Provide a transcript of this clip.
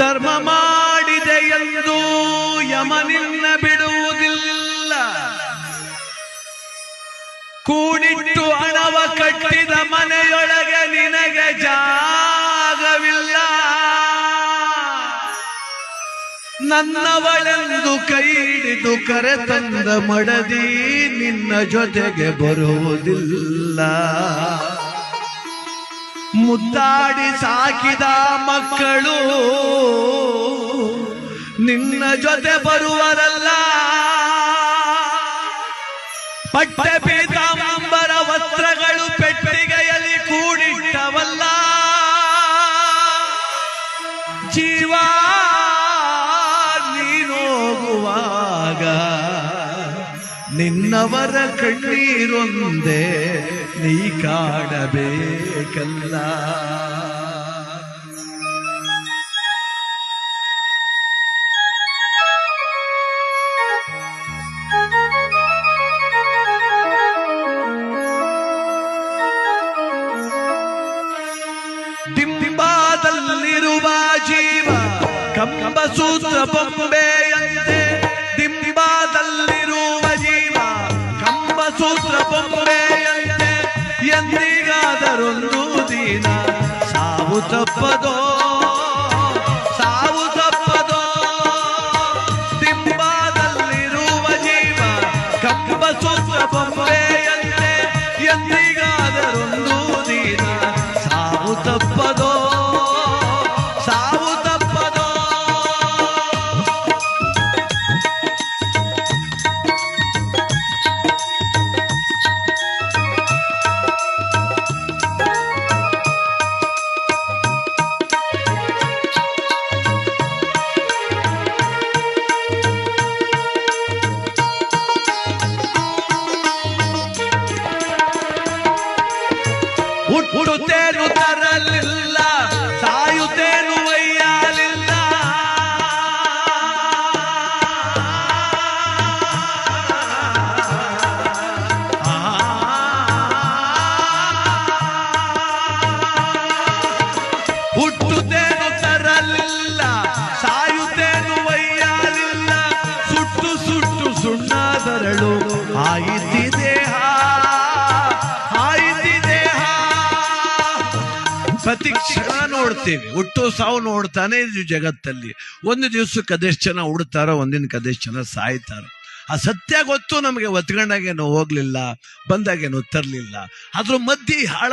ಧರ್ಮ ಮಾಡಿದೆ ಎಂದು ಯಮ ನಿನ್ನ ಬಿಡುವುದಿಲ್ಲ. ಕೂಡಿಟ್ಟು ಹಣವ ಕಟ್ಟಿದ ಮನೆಯೊಳಗೆ ನಿನಗೆ ಜಾಗವಿಲ್ಲ. ನನ್ನವಳೆಂದು ಕೈ ಹಿಡಿದು ಕರೆತಂದ ಮಡದಿ ನಿನ್ನ ಜೊತೆಗೆ ಬರುವುದಿಲ್ಲ. ಮುದ್ದಾಡಿ ಸಾಕಿದ ಮಕ್ಕಳು ನಿನ್ನ ಜೊತೆ ಬರುವರಲ್ಲ. ಪಟ್ಟೆ ಪೀತಾಂಬರ ವಸ್ತ್ರಗಳು ಪೆಟ್ಟಿಗೆಯಲ್ಲಿ ಕೂಡಿಟ್ಟವಲ್ಲ. ಜೀವ ನೀನೋಗುವಾಗ ನಿನ್ನವರ ಕಣ್ಣೀರೊಂದೇ ನೀ ಕಾಡಬೇಕಲ್ಲ ಡಿಂಬಾದಲ್ಲಿರುವ ಜೀವ ಕಂಬ ಸೂತ್ರ ತಪ್ಪದೋ ಸಾವು ತಪ್ಪದೋ ಡಿಂಬಾದಲ್ಲಿರುವ ಜೀವ ಕಪ್ಪ ಸೂತ್ರ ಬೊಂಬೆಯಂತೆ ಹುಟ್ಟುತ್ತೇನು ತರಲಿಲ್ಲ ಸಾಯುತ್ತೇನು ಒಯ್ಯಲಿಲ್ಲ. ಹುಟ್ಟುತ್ತೇನು ತರಲಿಲ್ಲ ಸಾಯುತ್ತೇನು ಒಯ್ಯಲಿಲ್ಲ. ಸುಟ್ಟು ಸುಟ್ಟು ಸುಣ್ಣದರಳು ಆಯಿತಿ ಪ್ರತಿ ಕ್ಷಣ ನೋಡ್ತೀವಿ. ಹುಟ್ಟು ಸಾವು ನೋಡ್ತಾನೆ ಇದ್ವಿ ಜಗತ್ತಲ್ಲಿ. ಒಂದು ದಿವಸ ಅದೆಷ್ಟು ಜನ ಉಡ್ತಾರೋ, ಒಂದಿನ ಅದೆಷ್ಟು ಜನ ಸಾಯ್ತಾರೋ. ಆ ಸತ್ಯ ಗೊತ್ತು ನಮಗೆ, ಒತ್ಕೊಂಡಾಗೇನು ಹೋಗ್ಲಿಲ್ಲ, ಬಂದಾಗೇನು ತರಲಿಲ್ಲ. ಅದ್ರ ಮಧ್ಯೆ ಹಾಳ